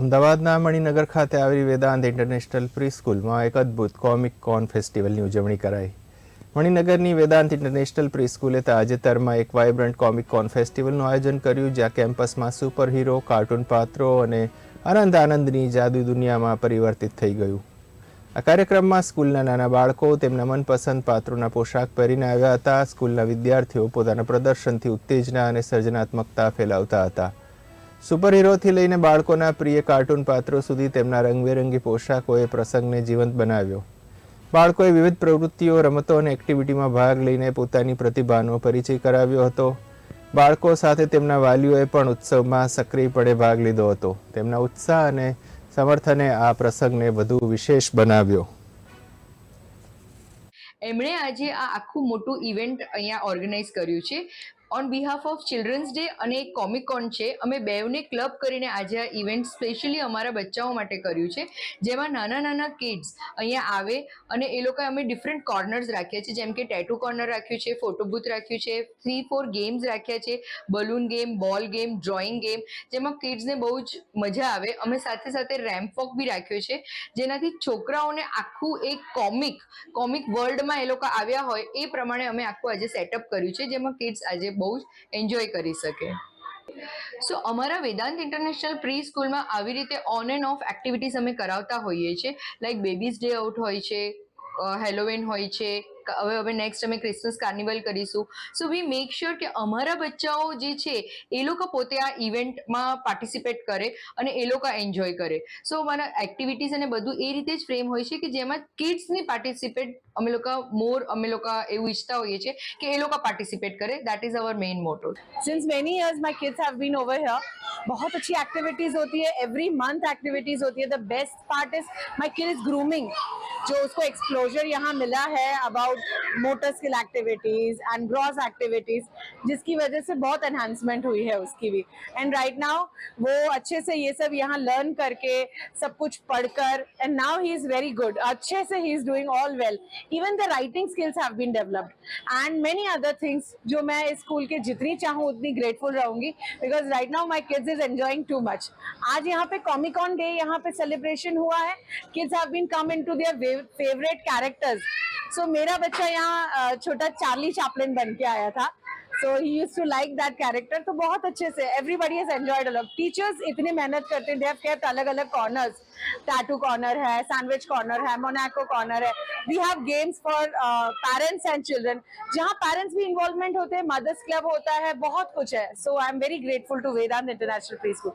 અમદાવાદના મણિનગર ખાતે આવેલી વેદાંત ઇન્ટરનેશનલ પ્રી સ્કૂલમાં એક અદ્ભુત કોમિક કોન ફેસ્ટિવલની ઉજવણી કરાઈ. મણિનગરની વેદાંત ઇન્ટરનેશનલ પ્રી સ્કૂલે તાજેતરમાં એક વાઇબ્રન્ટ કોમિક કોન ફેસ્ટિવલનું આયોજન કર્યું, જ્યાં કેમ્પસમાં સુપર હીરો કાર્ટૂન પાત્રો અને આનંદ આનંદની જાદુ દુનિયામાં પરિવર્તિત થઈ ગયું. આ કાર્યક્રમમાં સ્કૂલના નાના બાળકો, તેમના મનપસંદ પાત્રોના પોશાક પહેરીને આવ્યા હતા. સ્કૂલના વિદ્યાર્થીઓ પોતાના પ્રદર્શનથી ઉત્તેજના અને સર્જનાત્મકતા ફેલાવતા હતા. સુપર હીરોથી લઈને બાળકોના પ્રિય કાર્ટૂન પાત્રો સુધી તેમના રંગબેરંગી પોશાકોએ પ્રસંગને જીવંત બનાવ્યો. બાળકોએ વિવિધ પ્રવૃત્તિઓ, રમતો અને એક્ટિવિટીમાં ભાગ લઈને પોતાની પ્રતિભાનો પરિચય કરાવ્યો હતો. બાળકો સાથે તેમના વાલીઓએ પણ ઉત્સવમાં સક્રિયપણે ભાગ લીધો હતો. તેમના ઉત્સાહ અને સમર્થને આ પ્રસંગને વધુ વિશેષ બનાવ્યો. એમણે આજે આ આખું મોટું ઇવેન્ટ અહીંયા ઓર્ગેનાઇઝ કર્યું છે. On behalf of Children's Day અને એક કોમિકોન છે, અમે બેવને ક્લબ કરીને આજે આ ઇવેન્ટ સ્પેશિયલી અમારા બચ્ચાઓ માટે કર્યું છે. જેમાં નાના નાના કિડ્સ અહીંયા આવે અને એ લોકો અમે ડિફરન્ટ કોર્નર્સ રાખ્યા છે. જેમ કે ટેટુ કોર્નર રાખ્યું છે ફોટો બૂથ રાખ્યું છે થ્રી ફોર ગેમ્સ રાખ્યા છે balloon game ball game drawing game જેમાં કિડ્સને બહુ જ મજા આવે. અમે સાથે સાથે રેમ્પ વોક બી રાખ્યો છે. જેનાથી છોકરાઓને આખું એક કોમિક કોમિક વર્લ્ડમાં એ લોકો આવ્યા હોય, એ પ્રમાણે અમે આખું આજે સેટઅપ કર્યું છે. જેમાં કિડ્સ આજે બહુ જ એન્જોય કરી શકે. સો અમારા વેદાંત ઇન્ટરનેશનલ પ્રી સ્કૂલમાં આવી રીતે ઓન એન્ડ ઓફ એક્ટિવિટીઝ અમે કરાવતા હોઈએ છીએ. લાઈક બેબીઝ ડે આઉટ હોય છે હેલોવેન હોય છે હવે હવે નેક્સ્ટ અમે ક્રિસમસ કાર્નિવલ કરીશું. સો વી મેક શ્યોર કે અમારા બચ્ચાઓ જે છે, એ લોકો પોતે આ ઇવેન્ટમાં પાર્ટિસિપેટ કરે અને એ લોકો એન્જોય કરે. સો મારા એક્ટિવિટીઝ અને બધું એ રીતે જ ફ્રેમ હોય છે કે જેમાં કિડ્સની પાર્ટિસિપેટ અમે લોકો મોર અમે લોકો એવું ઈચ્છતા હોઈએ છીએ કે એ લોકો પાર્ટિસિપેટ કરે that is our main motto since many years my kids have been over here बहुत अच्छी एक्टिविटीज होती है एवरी मंथ एक्टिविटीज होती है the best part is my kid is grooming जो उसको एक्सप्लोजर यहाँ मिला है about motor skill activities and gross activities जिसकी वजह से बहुत एनहांसमेंट हुई है उसकी भी। एंड राइट नाउ वो अच्छे से ये सब यहाँ लर्न करके सब कुछ पढ़कर and now he is very good अच्छे से he is doing all well even the writing skills have been developed and many other things जो मैं इस स्कूल के जितनी चाहूँ उतनी ग्रेटफुल रहूँगी because right now my kids is enjoying too much आज यहाँ पे कॉमिकॉन डे यहाँ पे सेलिब्रेशन हुआ है। Kids have been come into their favourite characters so मेरा बच्चा यहाँ छोटा चार्ली चापलिन बन के आया था। So he use to like that character तो बहुत अच्छे से एवरीबडी हैज़ एंजॉयड अलग टीचर्स इतनी मेहनत करते हैं. दे हैव अलग अलग कॉर्नर्स टैटू कॉर्नर है सैंडविच कॉर्नर है मोनाको कॉर्नर है. We have games for parents and children जहाँ पेरेंट्स भी इन्वॉल्वमेंट होते हैं मदर्स क्लब होता है, बहुत कुछ है. So I am very grateful to Vedant International Preschool